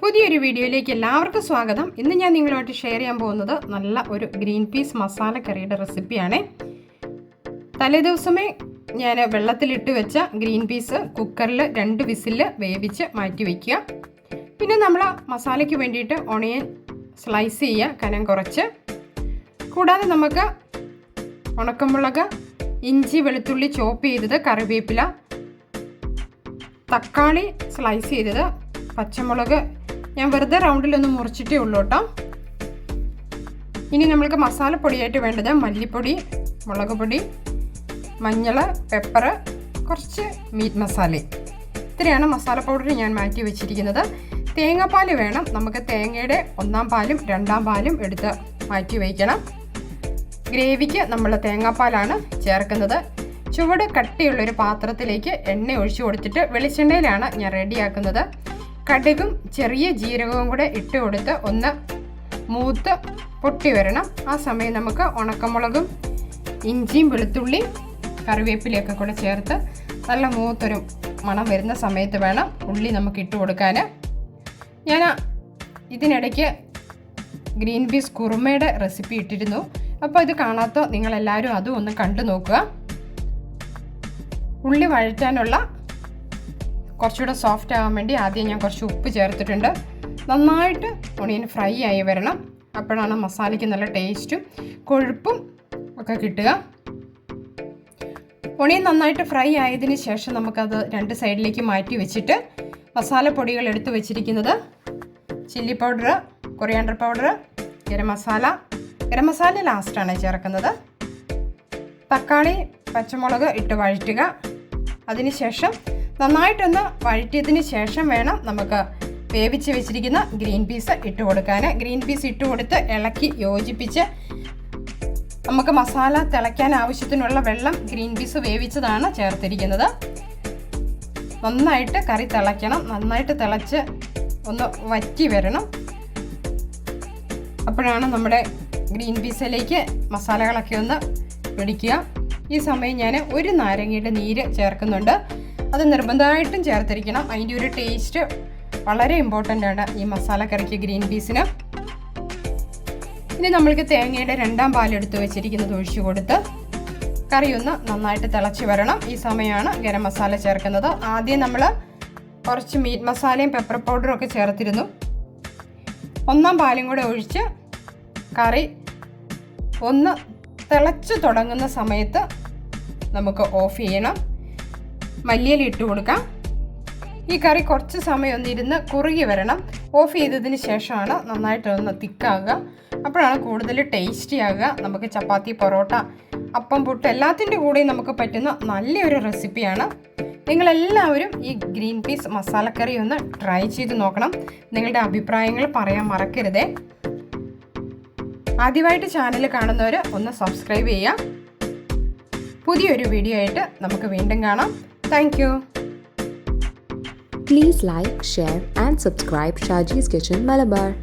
പുതിയൊരു വീഡിയോയിലേക്ക് എല്ലാവർക്കും സ്വാഗതം. ഇന്ന് ഞാൻ നിങ്ങളുമായിട്ട് ഷെയർ ചെയ്യാൻ പോകുന്നത് നല്ല ഒരു ഗ്രീൻ പീസ് മസാല കറിയുടെ റെസിപ്പിയാണ് തലേദിവസമേ ഞാൻ വെള്ളത്തിലിട്ട് വെച്ച ഗ്രീൻ പീസ് കുക്കറിൽ രണ്ട് വിസിൽ വേവിച്ച് മാറ്റി വയ്ക്കുക പിന്നെ നമ്മൾ മസാലയ്ക്ക് വേണ്ടിയിട്ട് ഒണിയൻ സ്ലൈസ് ചെയ്യുക കനം കുറച്ച്. കൂടാതെ നമുക്ക് ഉണക്കമുളക് ഇഞ്ചി വെളുത്തുള്ളി ചോപ്പ് ചെയ്തത് കറിവേപ്പില തക്കാളി സ്ലൈസ് ചെയ്തത് പച്ചമുളക് ഞാൻ വെറുതെ റൗണ്ടിലൊന്ന് മുറിച്ചിട്ടേ ഉള്ളൂ കേട്ടോ. ഇനി നമ്മൾക്ക് മസാലപ്പൊടിയായിട്ട് വേണ്ടത് മല്ലിപ്പൊടി മുളക് പൊടി മഞ്ഞൾ പെപ്പർ കുറച്ച് മീറ്റ് മസാല ഇത്രയാണ് മസാല പൗഡർ ഞാൻ മാറ്റി വെച്ചിരിക്കുന്നത്. തേങ്ങാപ്പാൽ വേണം. നമുക്ക് തേങ്ങയുടെ ഒന്നാം പാലും രണ്ടാം പാലും എടുത്ത് മാറ്റി വയ്ക്കണം ഗ്രേവിക്ക് നമ്മൾ തേങ്ങാപ്പാലാണ് ചേർക്കുന്നത്. ചുവട് കട്ടിയുള്ളൊരു പാത്രത്തിലേക്ക് എണ്ണ ഒഴിച്ചു കൊടുത്തിട്ട് വെളിച്ചെണ്ണയിലാണ് ഞാൻ റെഡിയാക്കുന്നത് കടുകും ചെറിയ ജീരകവും കൂടെ ഇട്ട് കൊടുത്ത് ഒന്ന് മൂത്ത് പൊട്ടി വരണം. ആ സമയം നമുക്ക് ഉണക്കമുളകും ഇഞ്ചിയും വെളുത്തുള്ളിയും കറിവേപ്പിലയൊക്കെ കൂടെ ചേർത്ത് നല്ല മൂത്തൊരു മണം വരുന്ന സമയത്ത് വേണം ഉള്ളി നമുക്ക് ഇട്ട് കൊടുക്കാൻ ഞാൻ ഇതിനിടയ്ക്ക് ഗ്രീൻ പീസ് കുറുമയുടെ റെസിപ്പി ഇട്ടിരുന്നു. അപ്പോൾ ഇത് കാണാത്ത നിങ്ങളെല്ലാവരും അതും ഒന്ന് കണ്ടു നോക്കുക. ഉള്ളി വഴറ്റാനുള്ള കുറച്ചുകൂടെ സോഫ്റ്റ് ആകാൻ വേണ്ടി ആദ്യം ഞാൻ കുറച്ച് ഉപ്പ് ചേർത്തിട്ടുണ്ട്. നന്നായിട്ട് ഒണിയൻ ഫ്രൈ ആയി വരണം. അപ്പോഴാണ് മസാലയ്ക്ക് നല്ല ടേസ്റ്റും കൊഴുപ്പും ഒക്കെ കിട്ടുക. ഒണിയൻ നന്നായിട്ട് ഫ്രൈ ആയതിന് ശേഷം നമുക്കത് രണ്ട് സൈഡിലേക്ക് മാറ്റി വെച്ചിട്ട് മസാലപ്പൊടികൾ എടുത്ത് വെച്ചിരിക്കുന്നത് chilli powder coriander powder garam masala. Garam masala ലാസ്റ്റാണ് ചേർക്കുന്നത്. തക്കാളി പച്ചമുളക് ഇട്ട് വഴറ്റുക. അതിനുശേഷം നന്നായിട്ടൊന്ന് വഴറ്റിയതിന് ശേഷം വേണം നമുക്ക് വേവിച്ച് വെച്ചിരിക്കുന്ന ഗ്രീൻ പീസ് ഇട്ട് കൊടുക്കാൻ ഗ്രീൻ പീസ് ഇട്ട് കൊടുത്ത് ഇളക്കി യോജിപ്പിച്ച് നമുക്ക് മസാല തിളയ്ക്കാൻ ആവശ്യത്തിനുള്ള വെള്ളം ഗ്രീൻ പീസ് വേവിച്ചതാണ് ചേർത്തിരിക്കുന്നത്. നന്നായിട്ട് കറി തിളയ്ക്കണം. നന്നായിട്ട് തിളച്ച് ഒന്ന് വറ്റി വരണം. അപ്പോഴാണ് നമ്മുടെ ഗ്രീൻ പീസിലേക്ക് മസാലകളൊക്കെ ഒന്ന് പിടിക്കുക. ഈ സമയം ഞാൻ ഒരു നാരങ്ങയുടെ നീര് ചേർക്കുന്നുണ്ട്. അത് നിർബന്ധമായിട്ടും ചേർത്തിരിക്കണം. അതിന്റെ ഒരു ടേസ്റ്റ് വളരെ ഇമ്പോർട്ടന്റ് ആണ് ഈ മസാല കറിക്ക് ഗ്രീൻ പീസിന്. ഇനി നമ്മൾക്ക് തേങ്ങയുടെ രണ്ടാം പാലെടുത്ത് വെച്ചിരിക്കുന്നത് ഒഴിച്ചു കൊടുത്ത് കറി ഒന്ന് നന്നായിട്ട് തിളച്ച് വരണം. ഈ സമയമാണ് ഗരം മസാല ചേർക്കുന്നത്. ആദ്യം നമ്മൾ കുറച്ച് മീറ്റ് മസാലയും പെപ്പർ പൗഡറും ഒക്കെ ചേർത്തിരുന്നു. ഒന്നാം പാലും കൂടെ ഒഴിച്ച് കറി ഒന്ന് തിളച്ച് തുടങ്ങുന്ന സമയത്ത് നമുക്ക് ഓഫ് ചെയ്യണം. മല്ലിയില ഇട്ട് കൊടുക്കാം. ഈ കറി കുറച്ച് സമയം ഒന്ന് ഇരുന്ന് കുറുകി വരണം. ഓഫ് ചെയ്തതിന് ശേഷമാണ് നന്നായിട്ട് ഒന്ന് തിക്കാകുക അപ്പോഴാണ് കൂടുതൽ ടേസ്റ്റി ആകുക നമുക്ക് ചപ്പാത്തി പൊറോട്ട അപ്പം പുട്ട് എല്ലാത്തിന്റെ കൂടെയും നമുക്ക് പറ്റുന്ന നല്ലൊരു റെസിപ്പിയാണ് നിങ്ങളെല്ലാവരും ഈ ഗ്രീൻ പീസ് മസാലക്കറി ഒന്ന് ട്രൈ ചെയ്ത് നോക്കണം. നിങ്ങളുടെ അഭിപ്രായങ്ങൾ പറയാൻ മറക്കരുതേ. ആദ്യമായിട്ട് ചാനൽ കാണുന്നവർ ഒന്ന് സബ്സ്ക്രൈബ് ചെയ്യുക. പുതിയൊരു വീഡിയോ ആയിട്ട് നമുക്ക് വീണ്ടും കാണാം. Thank you. Please like, share, and subscribe Shaji's Kitchen Malabar.